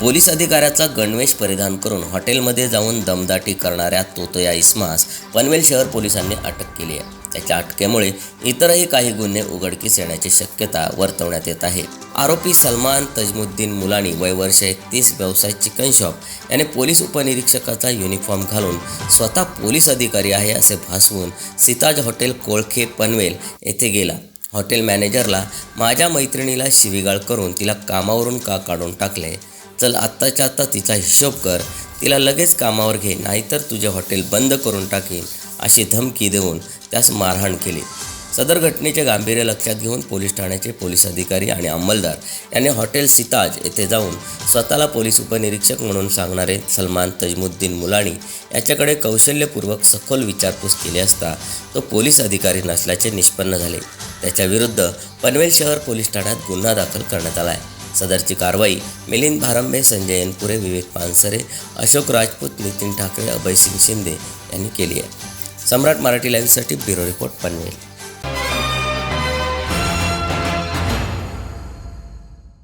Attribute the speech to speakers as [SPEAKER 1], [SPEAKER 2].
[SPEAKER 1] Police अधिकाऱ्याचा गणवेश परिधान करून हॉटेलमध्ये जाऊन दमदाटी करणाऱ्या तोतया इस्मास पनवेल शहर पोलिसांनी अटक केली आहे. त्याच्या अटकेमुळे इतरही काही गुन्हे उघडकीस येण्याची शक्यता वर्तवण्यात येत आहे. आरोपी सलमान तजमुद्दीन मुलानी वय वर्ष एकतीस व्यवसाय चिकन शॉप याने पोलीस उपनिरीक्षकाचा युनिफॉर्म घालून स्वतः पोलीस अधिकारी आहे असे भासवून सिताज हॉटेल कोळखे पनवेल येथे गेला. हॉटेल मॅनेजरला माझ्या मैत्रिणीला शिवीगाळ करून तिला कामावरून का काढून टाकले? चल आत्ताच्या आत्ता तिचा हिशोब कर. तिला लगेच कामावर घे नाहीतर तुझे हॉटेल बंद करून टाकेन अशी धमकी देऊन त्यास मारहाण केली. सदर घटनेचे गांभीर्य लक्षात घेऊन पोलीस ठाण्याचे पोलीस अधिकारी आणि अंमलदार यांनी हॉटेल सिताज येथे जाऊन स्वतःला पोलीस उपनिरीक्षक म्हणून सांगणारे सलमान तजमुद्दीन मुलाणी याच्याकडे कौशल्यपूर्वक सखोल विचारपूस केली असता तो पोलीस अधिकारी नसल्याचे निष्पन्न झाले. त्याच्याविरुद्ध पनवेल शहर पोलीस ठाण्यात गुन्हा दाखल करण्यात आला आहे सदरची कारवाई. मिलिंद भारंबे संजय एनपुरे विवेक पानसरे अशोक राजपूत नितीन ठाकरे अभयसिंग शिंदे यांनी केली आहे. सम्राट मराठी लाईव्हसाठी ब्युरो रिपोर्ट पनवेल.